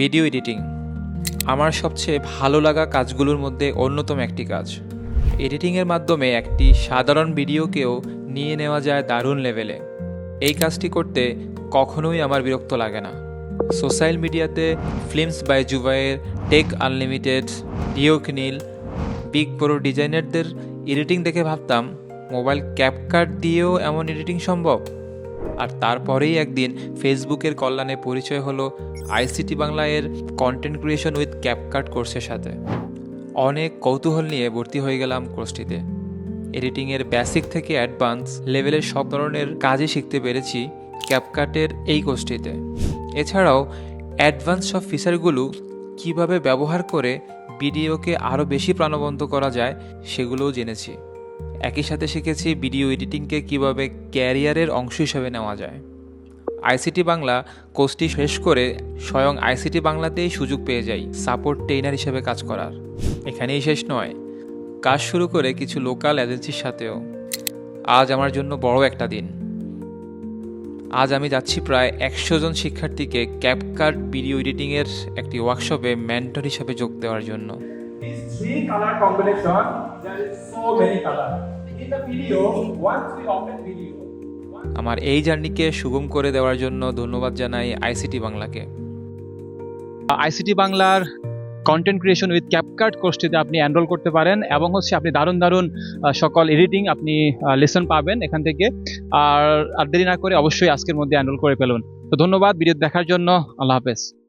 Video editing. আমার সবচেয়ে ভালো লাগা কাজগুলোর মধ্যে অন্যতম একটি কাজ। এডিটিংয়ের মাধ্যমে একটি সাধারণ ভিডিওকেও নিয়ে নেওয়া যায় দারুণ লেভেলে এই কাজটি করতে কখনোই আমার বিরক্ত লাগে না। সোশ্যাল মিডিয়াতে ফিল্মস বাই জুবাইয়ের টেক আনলিমিটেড, ডিওকনিল, বিগ বড় ডিজাইনারদের এডিটিং দেখে ভাবতাম, মোবাইল ক্যাপকাট দিয়েও এমন এডিটিং সম্ভব? আর তারপরেই একদিন ফেসবুকের কল্যাণে পরিচয় হলো আইসিটি বাংলা এর কন্টেন্ট ক্রিয়েশন উইথ ক্যাপকাট কোর্সের সাথে। অনেক কৌতূহল নিয়ে ভর্তি হয়ে গেলাম কোর্সটিতে। এডিটিংয়ের বেসিক থেকে অ্যাডভান্স লেভেলের সব ধরনের কাজই শিখতে পেরেছি ক্যাপকাটের এই কোর্সটিতে। এছাড়াও অ্যাডভান্স সব ফিচারগুলো কীভাবে ব্যবহার করে ভিডিওকে আরও বেশি প্রাণবন্ত করা যায় সেগুলোও জেনেছি। একই সাথে শিখেছি ভিডিও এডিটিংকে কীভাবে ক্যারিয়ারের অংশ হিসেবে নেওয়া যায়। আইসিটি বাংলা কোর্সটি শেষ করে স্বয়ং আইসিটি বাংলাতেই সুযোগ পেয়ে যাই সাপোর্ট ট্রেনার হিসেবে কাজ করার। এখানেই শেষ নয়, কাজ শুরু করে কিছু লোকাল এজেন্সির সাথেও। আজ আমার জন্য বড় একটা দিন। আজ আমি যাচ্ছি প্রায় একশো জন শিক্ষার্থীকে ক্যাপকার্ট ভিডিও এডিটিংয়ের একটি ওয়ার্কশপে মেন্টর হিসেবে যোগ দেওয়ার জন্য। These three color combination, there is so many color. In the video, once we open video, আমার এই জার্নিকে সুগম করে দেওয়ার জন্য ধন্যবাদ জানাই আইসিটি বাংলাকে। আইসিটি বাংলার কন্টেন্ট ক্রিয়েশন উইথ ক্যাপকার্ট কোর্সটিতে আপনি এনরোল করতে পারেন এবং হচ্ছে আপনি দারুণ দারুণ সকল এডিটিং আপনি লেসন পাবেন এখান থেকে। আর আর দেরি না করে অবশ্যই আজকের মধ্যে এনরোল করে ফেলুন। তো ধন্যবাদ ভিডিও দেখার জন্য। আল্লাহ হাফেজ।